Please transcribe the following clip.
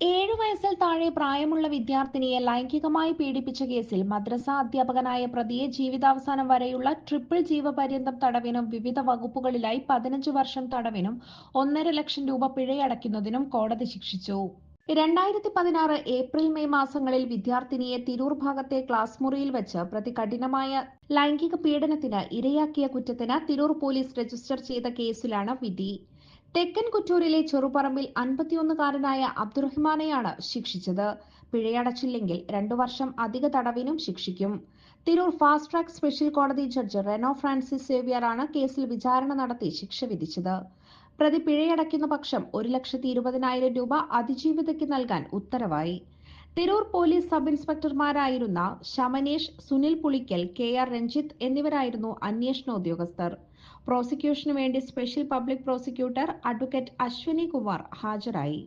ഏഴു വയസ്സിൽ താഴെ പ്രായമുള്ള വിദ്യാർത്ഥിനിയെ ലൈംഗികമായി പീഡിപ്പിച്ച കേസിൽ മദ്രസ അധ്യാപകനായ പ്രതിയെ ജീവിതാവസാനം വരെയുള്ള ട്രിപ്പിൾ ജീവപര്യന്തം തടവിനും വിവിധ വകുപ്പുകളിലായി പതിനഞ്ച് വർഷം തടവിനും ഒന്നര ലക്ഷം രൂപ പിഴയടയ്ക്കുന്നതിനും കോടതി ശിക്ഷിച്ചു. രണ്ടായിരത്തി പതിനാറ് ഏപ്രിൽ മെയ് മാസങ്ങളിൽ വിദ്യാർത്ഥിനിയെ തിരൂർ ഭാഗത്തെ ക്ലാസ് മുറിയിൽ വെച്ച് പ്രതി കഠിനമായ ലൈംഗിക പീഡനത്തിന് ഇരയാക്കിയ കുറ്റത്തിന് തിരൂർ പോലീസ് രജിസ്റ്റർ ചെയ്ത കേസിലാണ് വിധി. തെക്കൻ കുറ്റൂരിലെ ചെറുപറമ്പിൽ അൻപത്തിയൊന്നുകാരനായ അബ്ദുറഹിമാനെയാണ് ശിക്ഷിച്ചത്. പിഴയടച്ചില്ലെങ്കിൽ രണ്ടു വർഷം അധിക തടവിനും ശിക്ഷിക്കും. തിരൂർ ഫാസ്റ്റ് ട്രാക്ക് സ്പെഷ്യൽ കോടതി ജഡ്ജ് റെനോ ഫ്രാൻസിസ് സേവ്യറാണ് കേസിൽ വിചാരണ നടത്തി ശിക്ഷ വിധിച്ചത്. പ്രതി പിഴയടയ്ക്കുന്ന പക്ഷം ഒരു ലക്ഷത്തി ഇരുപതിനായിരം രൂപ അതിജീവിതയ്ക്ക് നൽകാൻ ഉത്തരവായി. തിരൂർ പോലീസ് സബ് ഇൻസ്പെക്ടർമാരായിരുന്ന ശമനേഷ് സുനിൽ പുളിക്കൽ കെ ആർ രഞ്ജിത്ത് എന്നിവരായിരുന്നു അന്വേഷണ ഉദ്യോഗസ്ഥർ. പ്രോസിക്യൂഷനു വേണ്ടി special public prosecutor advocate Ashwini Kumar ഹാജരായി.